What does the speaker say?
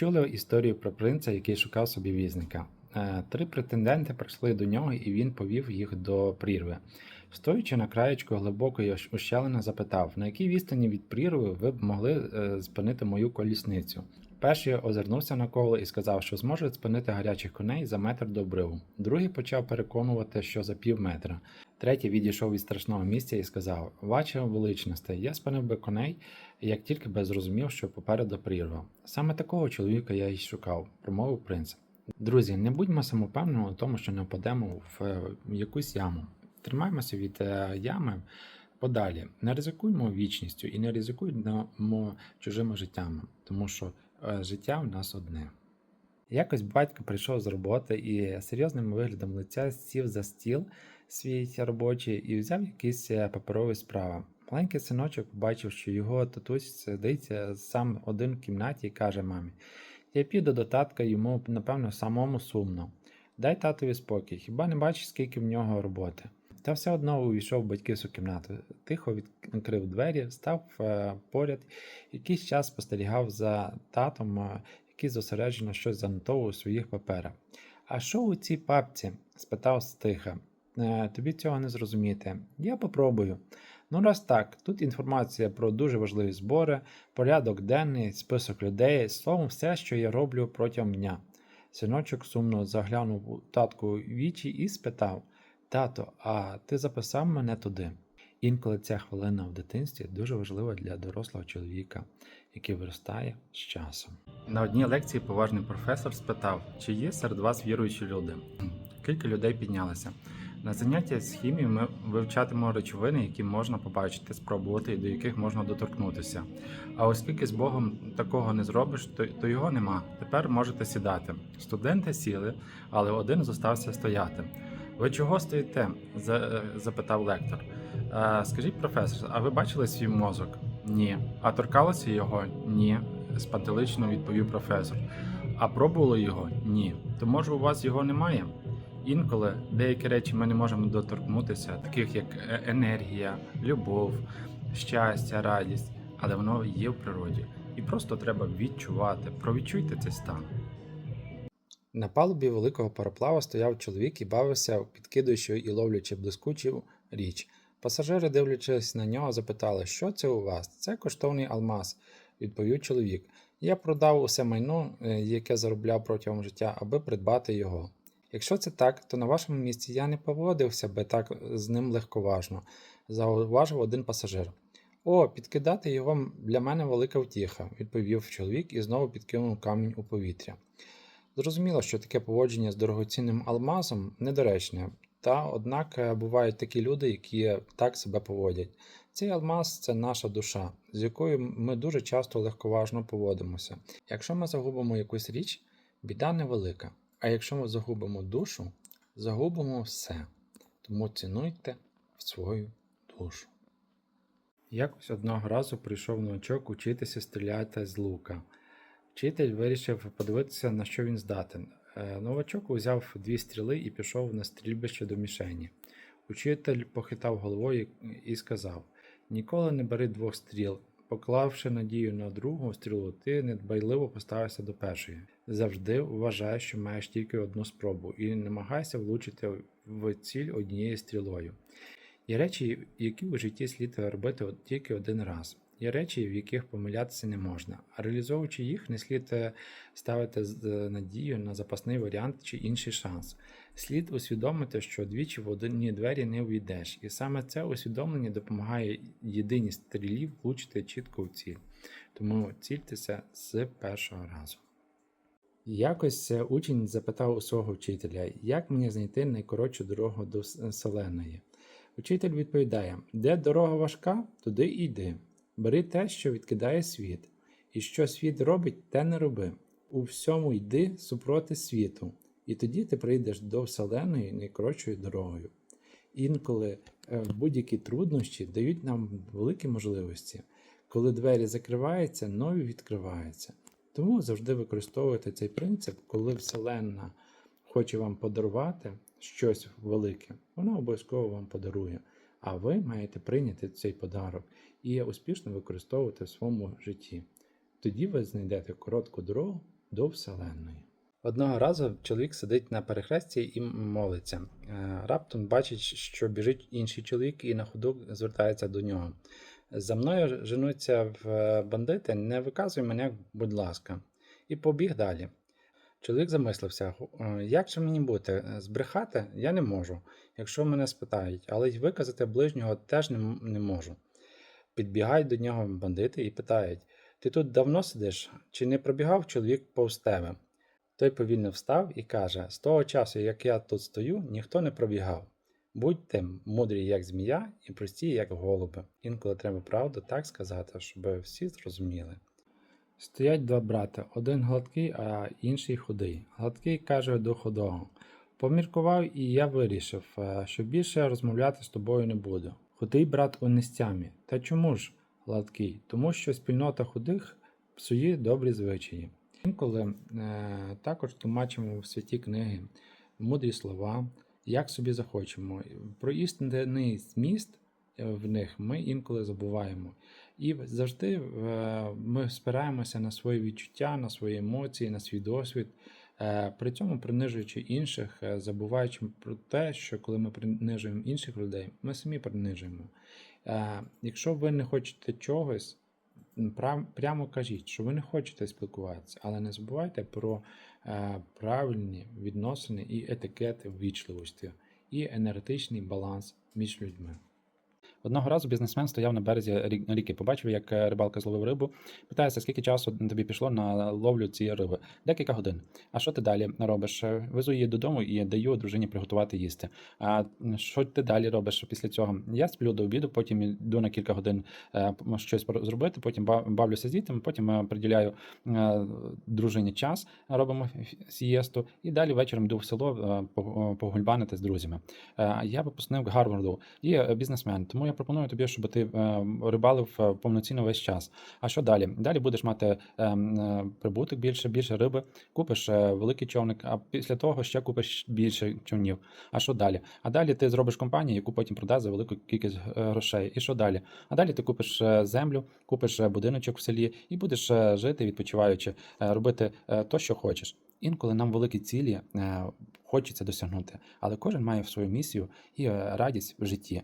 чули історію про принца, який шукав собі візника. Е, Три претенденти прийшли до нього, і він повів їх до прірви. Стоючи на краєчку глибокої ущелини, запитав, на якій відстані від прірви ви б могли е, спинити мою колісницю. Перший озирнувся навколо і сказав, що зможе спинити гарячих коней за метр до обриву. Другий почав переконувати, що за пів метра. Третій відійшов від страшного місця і сказав: Ваше величносте, я спинив би коней, як тільки би зрозумів, що попереду прірва. Саме такого чоловіка я й шукав, промовив принц. Друзі, не будьмо самопевними у тому, що не впадемо в е, якусь яму. Тримаймося від е, ями подалі. Не ризикуймо вічністю і не ризикуймо чужими життями, тому що е, життя в нас одне. Якось батько прийшов з роботи і серйозним виглядом лиця сів за стіл свій робочий і взяв якісь е, паперові справи. Маленький синочок побачив, що його татусь сидить сам один в кімнаті і каже мамі: Я піду до татка, йому, напевно, самому сумно. Дай татові спокій, хіба не бачиш, скільки в нього роботи? Та все одно увійшов в батьківську кімнату, тихо відкрив двері, став е, поряд, якийсь час спостерігав за татом, е, який зосереджено щось занотовував у своїх паперах. А що у цій папці? спитав стиха. «Е, Тобі цього не зрозуміти. Я попробую. Ну, раз так, тут інформація про дуже важливі збори, порядок денний, список людей, словом, все, що я роблю протягом дня. Синочок сумно заглянув у татку вічі і спитав: Тато, а ти записав мене туди? Інколи ця хвилина в дитинстві дуже важлива для дорослого чоловіка, який виростає з часом. На одній лекції поважний професор спитав, чи є серед вас віруючі люди. Кілька людей піднялися. На заняття з хімії ми вивчатимемо речовини, які можна побачити, спробувати і до яких можна доторкнутися. А оскільки з Богом такого не зробиш, то, то його нема. Тепер можете сідати. Студенти сіли, але один зостався стояти. Ви чого стоїте? Запитав лектор. «Е, Скажіть, професор, а ви бачили свій мозок? Ні. А торкалося його? Ні. спантелично відповів професор. А пробували його? Ні. То може у вас його немає? Інколи деякі речі ми не можемо доторкнутися, таких як е- енергія, любов, щастя, радість, але воно є в природі. І просто треба відчувати. Провідчуйте цей стан. На палубі великого пароплава стояв чоловік і бавився, підкидуючи і ловлячи блискучу річ. Пасажири, дивлячись на нього, запитали, що це у вас? Це коштовний алмаз, відповів чоловік. Я продав усе майно, е, яке заробляв протягом життя, аби придбати його. Якщо це так, то на вашому місці я не поводився би так з ним легковажно, зауважив один пасажир. О, підкидати його для мене велика втіха, відповів чоловік і знову підкинув камінь у повітря. Зрозуміло, що таке поводження з дорогоцінним алмазом недоречне, та однак е, бувають такі люди, які так себе поводять. Цей алмаз це наша душа, з якою ми дуже часто легковажно поводимося. Якщо ми загубимо якусь річ, біда невелика. А якщо ми загубимо душу, загубимо все. Тому цінуйте свою душу. Якось одного разу прийшов новачок учитися стріляти з лука. Вчитель вирішив подивитися, на що він здатен. Е, Новачок узяв дві стріли і пішов на стрільбище до мішені. Учитель похитав головою і сказав: Ніколи не бери двох стріл. Поклавши надію на другу стрілу, ти недбайливо поставишся до першої. Завжди вважай, що маєш тільки одну спробу, і намагайся влучити в ціль однією стрілою. Є речі, які у житті слід робити тільки один раз. Є речі, в яких помилятися не можна, а реалізовуючи їх, не слід е, ставити е, надію на запасний варіант чи інший шанс. Слід усвідомити, що двічі в одні двері не увійдеш, і саме це усвідомлення допомагає єдиній стрілі влучити чітко в ціль. Тому цільтеся з першого разу. Якось е, учень запитав у свого вчителя, як мені знайти найкоротшу дорогу до Вселеної. Учитель відповідає: де дорога важка, туди йди. Бери те, що відкидає світ, і що світ робить, те не роби. У всьому йди супроти світу, і тоді ти прийдеш до Вселеної найкоротшою дорогою. Інколи е, будь-які труднощі дають нам великі можливості. Коли двері закриваються, нові відкриваються. Тому завжди використовуйте цей принцип, коли Вселенна хоче вам подарувати щось велике, вона обов'язково вам подарує. А ви маєте прийняти цей подарок і успішно використовувати в своєму житті. Тоді ви знайдете коротку дорогу до Вселенної. Одного разу чоловік сидить на перехресті і молиться. Е, Раптом бачить, що біжить інший чоловік і на ходу звертається до нього. За мною женуться в е, бандити, не виказуй мене, будь ласка, і побіг далі. Чоловік замислився, «Е, як же мені бути? Е, Збрехати я не можу, якщо мене спитають, але й виказати ближнього теж не, не можу. Підбігають до нього бандити і питають: Ти тут давно сидиш? Чи не пробігав чоловік повз тебе? Той повільно встав і каже: З того часу, як я тут стою, ніхто не пробігав. Будьте мудрі, як змія, і прості, як голуби. Інколи треба правду так сказати, щоб всі зрозуміли. Стоять два брати, один гладкий, а інший худий. Гладкий каже до худого: Поміркував, і я вирішив, е, що більше розмовляти з тобою не буду. Худий брат у нестямі. Та чому ж гладкий? Тому що спільнота худих псує добрі звичаї. Інколи е, також тлумачимо в святі книги мудрі слова, як собі захочемо. Про істинний зміст е, в них ми інколи забуваємо. І завжди е, ми спираємося на свої відчуття, на свої емоції, на свій досвід, е, при цьому принижуючи інших, е, забуваючи про те, що коли ми принижуємо інших людей, ми самі принижуємо. Якщо ви не хочете чогось, прямо кажіть, що ви не хочете спілкуватися, але не забувайте про правильні відносини і етикет ввічливості, і енергетичний баланс між людьми. Одного разу бізнесмен стояв на березі ріки, побачив, як е, рибалка зловив рибу. Питається, скільки часу тобі пішло на ловлю цієї риби? Декілька годин. А що ти далі робиш? Е, Везу її додому і даю дружині приготувати їсти. А що ти далі робиш після цього? Я сплю до обіду, потім йду на кілька годин е, щось зробити, потім ба- бавлюся з дітьми, потім приділяю дружині час, робимо сієсту, і далі вечором йду в село погульбанити з друзями. Я випускник Гарварду і бізнесмен, тому я пропоную тобі, щоб ти е, рибалив е, повноцінно весь час. А що далі? Далі будеш мати е, прибуток більше, більше риби, купиш великий човник, а після того ще купиш більше човнів. А що далі? А далі ти зробиш компанію, яку потім продасть за велику кількість грошей. І що далі? А далі ти купиш землю, купиш будиночок в селі і будеш жити, відпочиваючи, робити то, що хочеш. Інколи нам великі цілі хочеться досягнути, але кожен має свою місію і радість в житті.